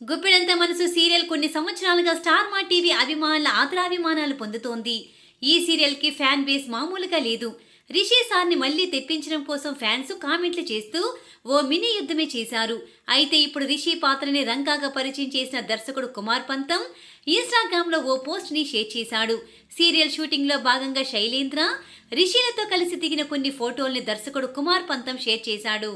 గుప్పెడంత మనసు సీరియల్ కొన్ని సంవత్సరాలుగా స్టార్ మా టీవీ అభిమానుల ఆదరాభిమానాలు పొందుతోంది. ఈ సీరియల్కి ఫ్యాన్ బేస్ మామూలుగా లేదు. రిషి సార్ని మళ్ళీ తెప్పించడం కోసం ఫ్యాన్స్ కామెంట్లు చేస్తూ ఓ మినీ యుద్ధమే చేశారు. అయితే ఇప్పుడు రిషి పాత్రని రంగాగా పరిచయం చేసిన దర్శకుడు కుమార్ పంతం ఇన్స్టాగ్రామ్లో ఓ పోస్ట్ని షేర్ చేశాడు. సీరియల్ షూటింగ్లో భాగంగా శైలేంద్ర రిషిలతో కలిసి దిగిన కొన్ని ఫోటోల్ని దర్శకుడు కుమార్ పంతం షేర్ చేశాడు.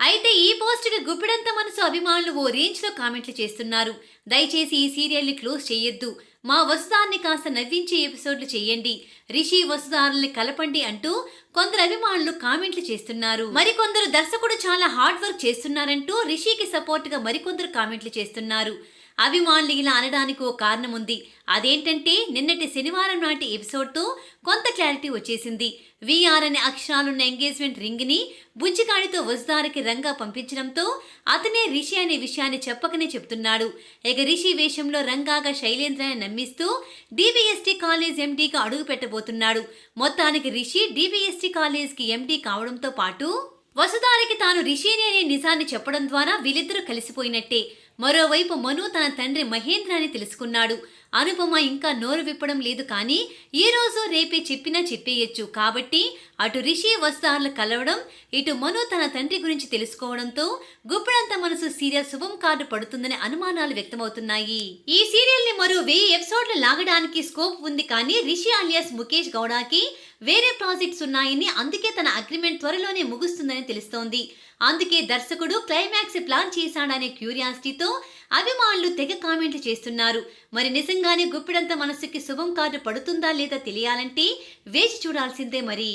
అయితే ఈ పోస్టుకి గుప్పిడంత మనసు అభిమానులు ఓ రేంజ్లో కామెంట్లు చేస్తున్నారు. దయచేసి ఈ సీరియల్ని క్లోజ్ చేయొద్దు. మా వసుదాన్ని కాస్త నవ్వించే ఎపిసోడ్లు చేయండి. రిషి వసుదారుల్ని కలపండి అంటూ కొందరు అభిమానులు కామెంట్లు చేస్తున్నారు. మరికొందరు దర్శకుడు చాలా హార్డ్ వర్క్ చేస్తున్నారంటూ రిషికి సపోర్ట్గా మరికొందరు కామెంట్లు చేస్తున్నారు. అభిమానులు ఇలా అనడానికి ఓ కారణం ఉంది. అదేంటంటే నిన్నటి శనివారం నాటి ఎపిసోడ్తో కొంత క్లారిటీ వచ్చేసింది. విఆర్ అనే అక్షరాలున్న ఎంగేజ్మెంట్ రింగ్ని బుజ్జికాడితో వజుదారికి రంగా పంపించడంతో అతనే రిషి అనే విషయాన్ని చెప్పకనే చెప్తున్నాడు. ఇక రిషి వేషంలో రంగాగా శైలేంద్రని నమ్మిస్తూ డిబిఎస్టీ కాలేజ్ ఎండీగా అడుగు పెట్టబోతున్నాడు మొత్తానికి రిషి డిబిఎస్టీ కాలేజ్కి ఎండీ కావడంతో పాటు వసుదారికి తాను రిషిని అనే నిజాన్ని చెప్పడం ద్వారా వీళ్ళిద్దరూ కలిసిపోయినట్టే. మరోవైపు మను తన తండ్రి మహేంద్ర అని తెలుసుకున్నాడు. అనుపమ ఇంకా నోరు విప్పడం లేదు కానీ ఈ రోజు రేపే చెప్పినా చెప్పేయచ్చు. కాబట్టి అటు రిషి వస్తార్లు కలవడం ఇటు మను తన తండ్రి గురించి తెలుసుకోవడంతో గుప్పెడంత మనసు సీరియల్ శుభం కార్డు పడుతుందనే అనుమానాలు వ్యక్తమవుతున్నాయి. ఈ సీరియల్ని మరో వెయ్యి ఎపిసోడ్లు లాగడానికి స్కోప్ ఉంది కానీ రిషి అలియాస్ ముఖేష్ గౌడాకి వేరే ప్రాజెక్ట్స్ ఉన్నాయని అందుకే తన అగ్రిమెంట్ త్వరలోనే ముగుస్తుందని తెలుస్తోంది. అందుకే దర్శకుడు క్లైమాక్స్ ప్లాన్ చేశాడనే క్యూరియాసిటీతో అభిమానులు తెగ కామెంట్లు చేస్తున్నారు. మరి నిజంగానే గుప్పిడంత మనసుకి శుభం కార్డు పడుతుందా లేదా తెలియాలంటే వేచి చూడాల్సిందే మరి.